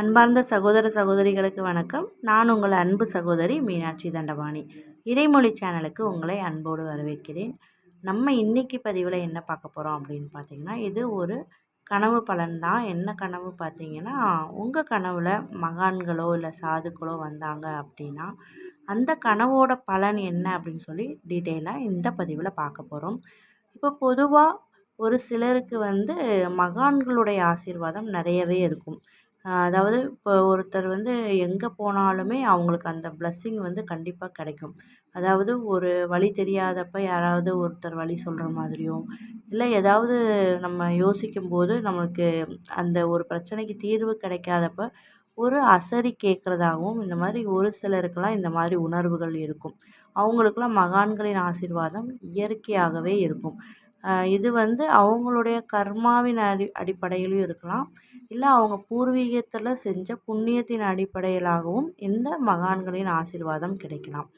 அன்பார்ந்த சகோதர சகோதரிகளுக்கு வணக்கம். நான் உங்கள் அன்பு சகோதரி மீனாட்சி தண்டபாணி. இறைமொழி சேனலுக்கு உங்களை அன்போடு வரவேற்கிறேன். நம்ம இன்றைக்கி பதிவில் என்ன பார்க்க போகிறோம் அப்படின்னு பார்த்தீங்கன்னா இது ஒரு கனவு பலன் தான். என்ன கனவு பார்த்தீங்கன்னா உங்கள் கனவில் மகான்களோ இல்லை சாதுக்களோ வந்தாங்க அப்படின்னா அந்த கனவோட பலன் என்ன அப்படின்னு சொல்லி டீட்டெயிலாக இந்த பதிவில் பார்க்க போகிறோம் இப்போ பொதுவாக ஒரு சிலருக்கு வந்து மகான்களுடைய ஆசீர்வாதம் நிறையவே இருக்கும். அதாவது இப்போ ஒருத்தர் வந்து எங்கே போனாலுமே அவங்களுக்கு அந்த ப்ளஸ்ஸிங் வந்து கண்டிப்பாக கிடைக்கும். அதாவது ஒரு வழி தெரியாதப்போ யாராவது ஒருத்தர் வழி சொல்கிற மாதிரியோ இல்லை ஏதாவது நம்ம யோசிக்கும்போது நம்மளுக்கு அந்த ஒரு பிரச்சனைக்கு தீர்வு கிடைக்காதப்ப ஒரு அசரி கேட்குறதாகவும் இந்த மாதிரி ஒரு சிலருக்கெல்லாம் இந்த மாதிரி உணர்வுகள் இருக்கும். அவங்களுக்கெல்லாம் மகான்களின் ஆசீர்வாதம் இயற்கையாகவே இருக்கும். இது வந்து அவங்களுடைய கர்மாவின் அடி அடிப்படையிலும் இருக்கலாம். இல்லை அவங்க பூர்வீகத்தில் செஞ்ச புண்ணியத்தின் அடிப்படையிலாகவும் இந்த மகான்களின் ஆசீர்வாதம் கிடைக்கலாம்.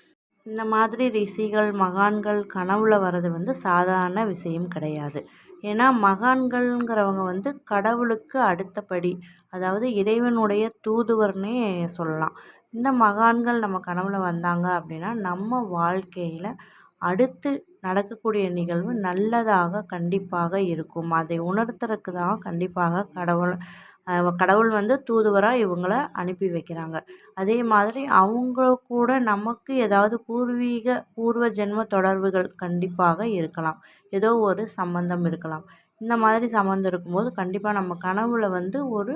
இந்த மாதிரி ரிஷிகள் மகான்கள் கனவுல வர்றது வந்து சாதாரண விஷயம் கிடையாது. ஏன்னா மகான்கள்ங்கிறவங்க வந்து கடவுளுக்கு அடுத்தபடி அதாவது இறைவனுடைய தூதுவர்னே சொல்லலாம். இந்த மகான்கள் நம்ம கனவுல வந்தாங்க அப்படின்னா நம்ம வாழ்க்கையில் அடுத்து நடக்கக்கூடிய நிகழ்வு நல்லதாக கண்டிப்பாக இருக்கும். அதை உணர்த்துறதுக்கு தான் கண்டிப்பாக கடவுள் கடவுள் வந்து தூதுவராக இவங்கள அனுப்பி வைக்கிறாங்க. அதே மாதிரி அவங்க கூட நமக்கு ஏதாவது பூர்வீக பூர்வ ஜென்ம தொடர்புகள் கண்டிப்பாக இருக்கலாம். ஏதோ ஒரு சம்மந்தம் இருக்கலாம். இந்த மாதிரி சம்மந்தம் இருக்கும்போது கண்டிப்பாக நம்ம கனவில் வந்து ஒரு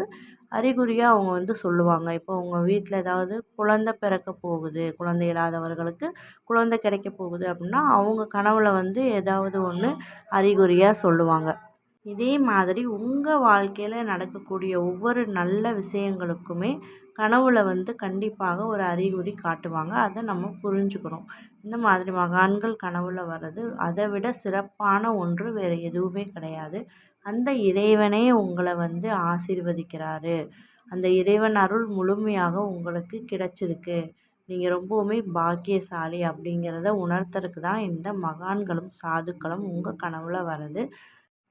அறிகுறியாக அவங்க வந்து சொல்லுவாங்க. இப்போ உங்கள் வீட்டில் ஏதாவது குழந்த பிறக்க போகுது குழந்தை இல்லாதவர்களுக்கு குழந்தை கிடைக்க போகுது அப்படின்னா அவங்க கனவில் வந்து ஏதாவது ஒன்று அறிகுறியாக சொல்லுவாங்க. இதே மாதிரி உங்கள் வாழ்க்கையில் நடக்கக்கூடிய ஒவ்வொரு நல்ல விஷயங்களுக்குமே கனவுல வந்து கண்டிப்பாக ஒரு அறிகுறி காட்டுவாங்க. அதை நம்ம புரிஞ்சுக்கணும். இந்த மாதிரி மகான்கள் கனவுல வர்றது அதை விட சிறப்பான ஒன்று வேறு எதுவுமே கிடையாது. அந்த இறைவனே உங்களை வந்து ஆசீர்வதிக்கிறாரு. அந்த இறைவன் அருள் முழுமையாக உங்களுக்கு கிடச்சிருக்கு. நீங்கள் ரொம்பவுமே பாக்கியசாலி அப்படிங்கிறத உணர்த்துறதுக்கு தான் இந்த மகான்களும் சாதுக்களும் உங்கள் கனவுல வர்றது.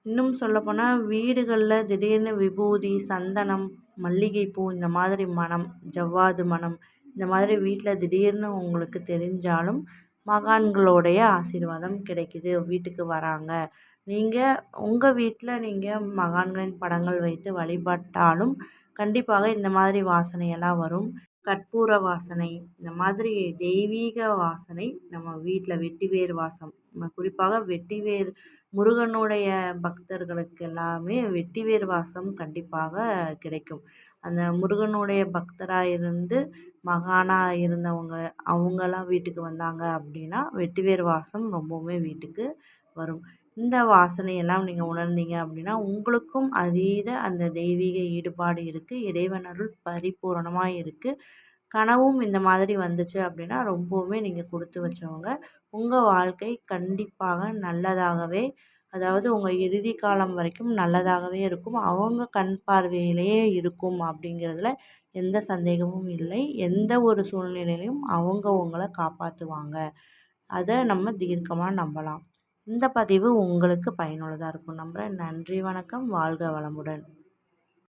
இன்னும் சொல்லப்போனால் வீடுகளில் திடீர்னு விபூதி சந்தனம் மல்லிகைப்பூ இந்த மாதிரி மணம் ஜவ்வாது மணம் இந்த மாதிரி வீட்டில் திடீர்னு உங்களுக்கு தெரிஞ்சாலும் மகான்களுடைய ஆசீர்வாதம் கிடைக்குது வீட்டுக்கு வராங்க. நீங்கள் உங்கள் வீட்டில் நீங்கள் மகான்களின் படங்கள் வைத்து வழிபட்டாலும் கண்டிப்பாக இந்த மாதிரி வாசனையெல்லாம் வரும். கற்பூர வாசனை இந்த மாதிரி தெய்வீக வாசனை நம்ம வீட்டில் வெட்டிவேர் வாசம். நம்ம குறிப்பாக வெட்டிவேர் முருகனுடைய பக்தர்களுக்கு எல்லாமே வெட்டிவேர் வாசம் கண்டிப்பாக கிடைக்கும். அந்த முருகனுடைய பக்தராக இருந்து மகானாக இருந்தவங்க அவங்களாம் வீட்டுக்கு வந்தாங்க அப்படின்னா வெட்டிவேர் வாசம் ரொம்பவுமே வீட்டுக்கு வரும். இந்த வாசனையெல்லாம் நீங்கள் உணர்ந்தீங்க அப்படின்னா உங்களுக்கும் அதீத அந்த தெய்வீக ஈடுபாடு இருக்குது இறைவன் அருள் பரிபூரணமாக இருக்குது கனவும் இந்த மாதிரி வந்துச்சு அப்படின்னா ரொம்பவுமே நீங்கள் கொடுத்து வச்சவங்க. உங்கள் வாழ்க்கை கண்டிப்பாக நல்லதாகவே அதாவது உங்கள் இறுதி காலம் வரைக்கும் நல்லதாகவே இருக்கும். அவங்க கண் பார்வையிலேயே இருக்கும் அப்படிங்கிறதுல எந்த சந்தேகமும் இல்லை. எந்த ஒரு சூழ்நிலையிலையும் அவங்க உங்களை காப்பாற்றுவாங்க அதை நம்ம தீர்க்கமாக நம்பலாம். இந்த பதிவு உங்களுக்கு பயனுள்ளதாக இருக்கும் நம்புகிறேன் நன்றி வணக்கம். வாழ்க வளமுடன்.